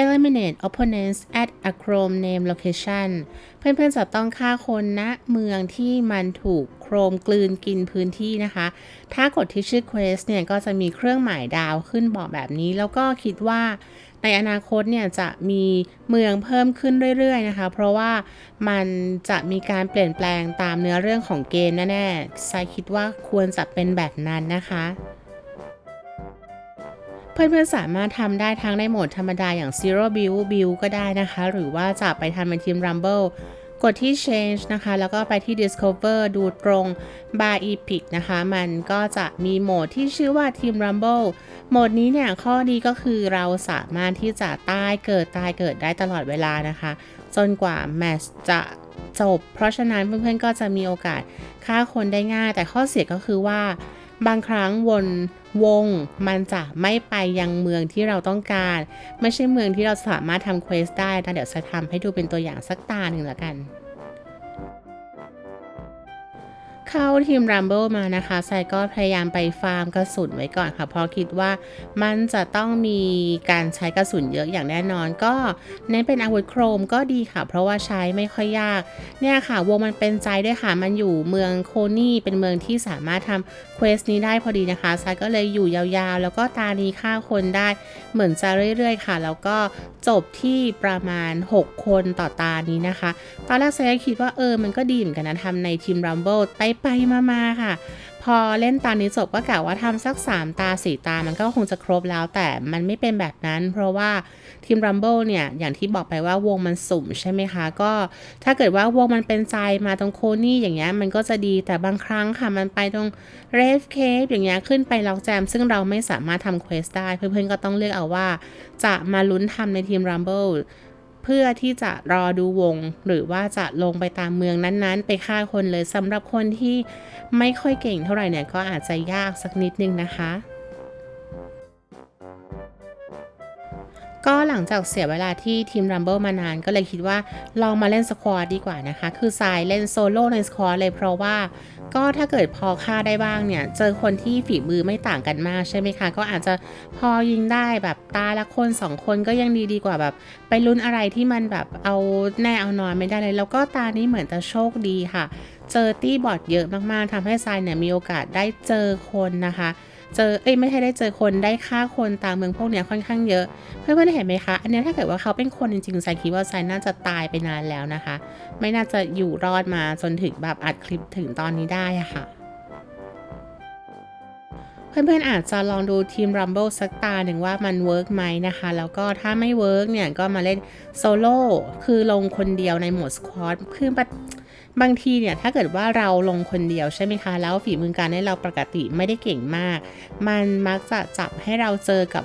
eliminate opponents at a chrome name location เพื่อนๆจะต้องฆ่าคนณเมืองที่มันถูกโครมกลืนกินพื้นที่นะคะ ถ้ากดที่ชื่อ quest เนี่ยก็จะมีเครื่องหมายดาวขึ้นบอกแบบนี้ แล้วก็คิดว่าในอนาคตเนี่ยจะมีเมืองเพิ่มขึ้นเรื่อยๆนะคะ เพราะว่ามันจะมีการเปลี่ยนแปลงตามเนื้อเรื่องของเกมแน่ๆไซคิดว่าควรจะเป็นแบบนั้นนะคะ เพื่อนๆสามารถทำได้ทั้งในโหมดธรรมดาอย่าง Zero Build Build ก็ได้นะคะ หรือว่าจะไปทำเป็นทีม Rumble กดที่ Change นะคะ แล้วก็ไปที่ Discover ดูตรง Bar Epic นะคะ มันก็จะมีโหมดที่ชื่อว่าทีม Rumble โหมดนี้เนี่ย ข้อดีก็คือเราสามารถที่จะตายเกิดตายเกิดได้ตลอดเวลานะคะ จนกว่าแมตช์จะจบ เพราะฉะนั้นเพื่อนๆก็จะมีโอกาสฆ่าคนได้ง่าย แต่ข้อเสียก็คือว่า บางครั้งวนวงมันจะไม่ไปยังเมืองที่เราต้องการ ไม่ใช่เมืองที่เราสามารถทำเควสได้นะเดี๋ยวจะทำให้ดูเป็นตัวอย่างสักตาหนึ่งละกัน เข้าทีม Rumble มานะคะไซก็พยายามไปฟาร์มกระสุนไว้ก่อนค่ะเพราะคิดว่ามันจะต้องมีการใช้กระสุนเยอะอย่างแน่นอน ก็เน้นเป็นอาวุธโครมก็ดีค่ะ เพราะว่าใช้ไม่ค่อยยาก เนี่ยค่ะ วงมันเป็นใจด้วยค่ะ มันอยู่เมืองโคนี่เป็นเมืองที่สามารถทำเควสนี้ได้พอดีนะคะไซก็เลยอยู่ยาวๆ แล้วก็ตานี้ฆ่าคนได้เหมือนจะเรื่อยๆ ค่ะ แล้วก็จบที่ประมาณ 6 คนต่อตานี้นะคะ ตอนแรกไซก็คิดว่าเออมันก็ดีเหมือนกันนะทำในทีม Rumble ไปไปมามาค่ะ พอเล่นตานี้จบก็กะว่าทำสัก 3 ตา 4 ตามันก็คงจะครบแล้ว แต่มันไม่เป็นแบบนั้น เพราะว่าทีม Rumble เนี่ย อย่างที่บอกไปว่าวงมันสุ่มใช่ไหมคะ ก็ถ้าเกิดว่าวงมันเป็นใจมาตรงโคนี่อย่างเงี้ยมันก็จะดีแต่บางครั้งค่ะมันไปตรง r e v Cave อย่างเงี้ยขึ้นไปล็อกแจม ซึ่งเราไม่สามารถทำเควสได้ เพื่อนๆก็ต้องเลือกเอาว่า จะมาลุ้นทำในทีม Rumble เเพื่อที่จะรอดูวง หรือว่าจะลงไปตามเมืองนั้นๆ ไปฆ่าคนเลยสำหรับคนที่ไม่ค่อยเก่งเท่าไหร่เนี่ยก็อาจจะยากสักนิดนึงนะคะ ลังจากเสียเวลาที่ทีม Rumble มานานก็เลยคิดว่าลองมาเล่นสควอตดีกว่านะคะ คือสายเล่นโซโล่ในสควอตเลยเพราะว่า ก็ถ้าเกิดพอฆ่าได้บ้างเนี่ย เจอคนที่ฝีมือไม่ต่างกันมากใช่ไหมคะ ก็อาจจะพอยิงได้แบบตาละคนสองคนก็ยังดีดีกว่าแบบ ไปลุ้นอะไรที่มันแบบเอาแน่เอานอนไม่ได้เลย แล้วก็ตานี้เหมือนจะโชคดีค่ะ เจอตี้บอทเยอะมากๆทำให้ทรายเนี่ยมีโอกาสได้เจอคนนะคะ เจอเอ้ยไม่ใช่ได้เจอคนได้ฆ่าคนตามเมืองพวกเนี้ยค่อนข้างเยอะ เพื่อนๆเห็นไหมคะ อันนี้ถ้าเกิดว่าเขาเป็นคนจริงๆไซคิดว่าไซน่าจะตายไปนานแล้วนะคะ ไม่น่าจะอยู่รอดมาจนถึงแบบอัดคลิปถึงตอนนี้ได้อะค่ะ เพื่อนๆอาจจะลองดูทีม Rumble สักตาหนึ่งว่ามันเวิร์กไหมนะคะ แล้วก็ถ้าไม่เวิร์กเนี่ยก็มาเล่นโซโล่คือลงคนเดียวในโหมดสควอตคือบางทีเนี่ยถ้าเกิดว่าเราลงคนเดียวใช่ไหมคะ แล้วฝีมือการเล่นเราปกติไม่ได้เก่งมาก มันมักจะจับให้เราเจอกับ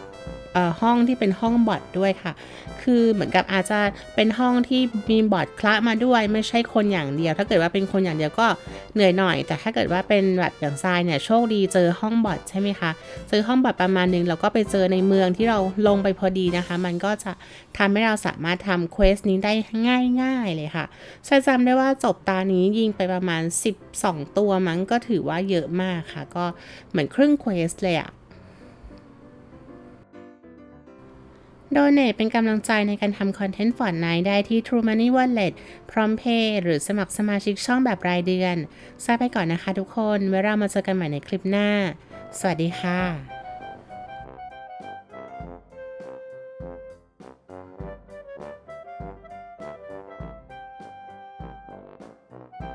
ห้องที่เป็นห้องบอทด้วยค่ะ คือเหมือนกับอาจจะเป็นห้องที่มีบอทคละมาด้วยไม่ใช่คนอย่างเดียว ถ้าเกิดว่าเป็นคนอย่างเดียวก็เหนื่อยหน่อย แต่ถ้าเกิดว่าเป็นแบบอย่างทรายเนี่ยโชคดีเจอห้องบอทใช่ไหมคะเจอห้องบอทประมาณนึงแล้วก็ไปเจอในเมืองที่เราลงไปพอดีนะคะ มันก็จะทำให้เราสามารถทำเควสนี้ได้ง่ายๆเลยค่ะใช่จำได้ว่าจบตานี้ยิงไปประมาณ 12 ตัวมั้งก็ถือว่าเยอะมากค่ะ ก็เหมือนครึ่งเควสเลยอะ โดเน a เป็นกำลังใจในการทำคอนเทนต์ฟอนไนได้ที่ True Money Wallet พร้อมเพย์หรือสมัครสมาชิกช่องแบบรายเดือนทราบไปก่อนนะคะทุกคนไว้เรามาเจอกันใหม่ในคลิปหน้า สวัสดีค่ะ